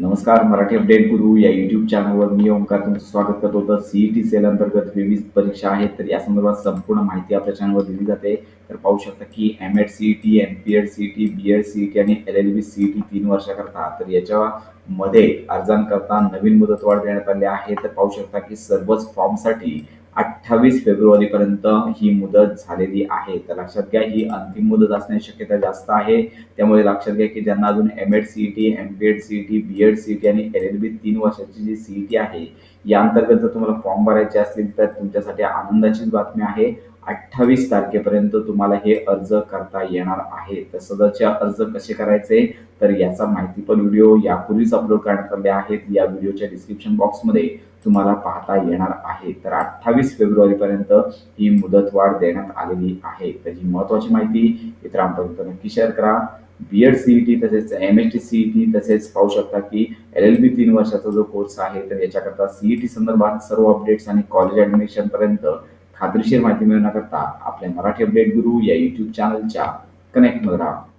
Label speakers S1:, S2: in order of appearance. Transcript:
S1: नमस्कार मराठी अपडेट गुरु या युट्यूब चॅनलवर मी ओंकार तुमचं स्वागत करतो. तर सीईटी सेल अंतर्गत विविध परीक्षा आहेत तर या संदर्भात संपूर्ण माहिती आपल्या चॅनलवर दिली जाते. तर पाहू शकता की M Ed C T M P Ed C T B Ed C T आणि L L B C T तीन वर्षाकरता तर याच्यामध्ये अर्जांकरता नवीन मुदतवाढ देण्यात आली आहे. तर पाहू शकता की सर्वच फॉर्मसाठी अठ्ठावीस फेब्रुवारीपर्यंत ही मुदत झालेली आहे. तर लक्षात घ्या ही अंतिम मुदत असण्याची शक्यता जास्त आहे. त्यामुळे लक्षात घ्या की ज्यांना अजून M Ed C T M P Ed C T B Ed C T आणि एल एल बी तीन वर्षाची जी सी टी आहे या अंतर्गत जर तुम्हाला फॉर्म भरायचे असतील तर तुमच्यासाठी आनंदाचीच बातमी आहे. अठ्ठावीस तारखेपर्यंत तुम्हाला हे अर्ज करता येणार आहे. तर सदरचे अर्ज कसे करायचे? तर याचा माहितीपर व्हिडिओ यापूर्वीच अपलोड करण्यात आले आहेत. या व्हिडिओच्या डिस्क्रिप्शन बॉक्समध्ये तुम्हाला पाहता येणार आहे. तर अठ्ठावीस फेब्रुवारीपर्यंत ही मुदतवाढ देण्यात आलेली आहे. तर ही महत्त्वाची माहिती इतरांपर्यंत नक्की शेअर करा बी एड सी टी तसेच M H T C T तसेच पाहू शकता की एल एल बी तीन वर्षाचा जो कोर्स आहे तर याच्याकरता सी ई टी संदर्भात सर्व अपडेट्स आणि कॉलेज ॲडमिशनपर्यंत खात्रीशीर माहिती मिळवण्याकरता आपल्या मराठी अपडेट गुरु या यूट्यूब चॅनलच्या कनेक्टमध्ये राहा.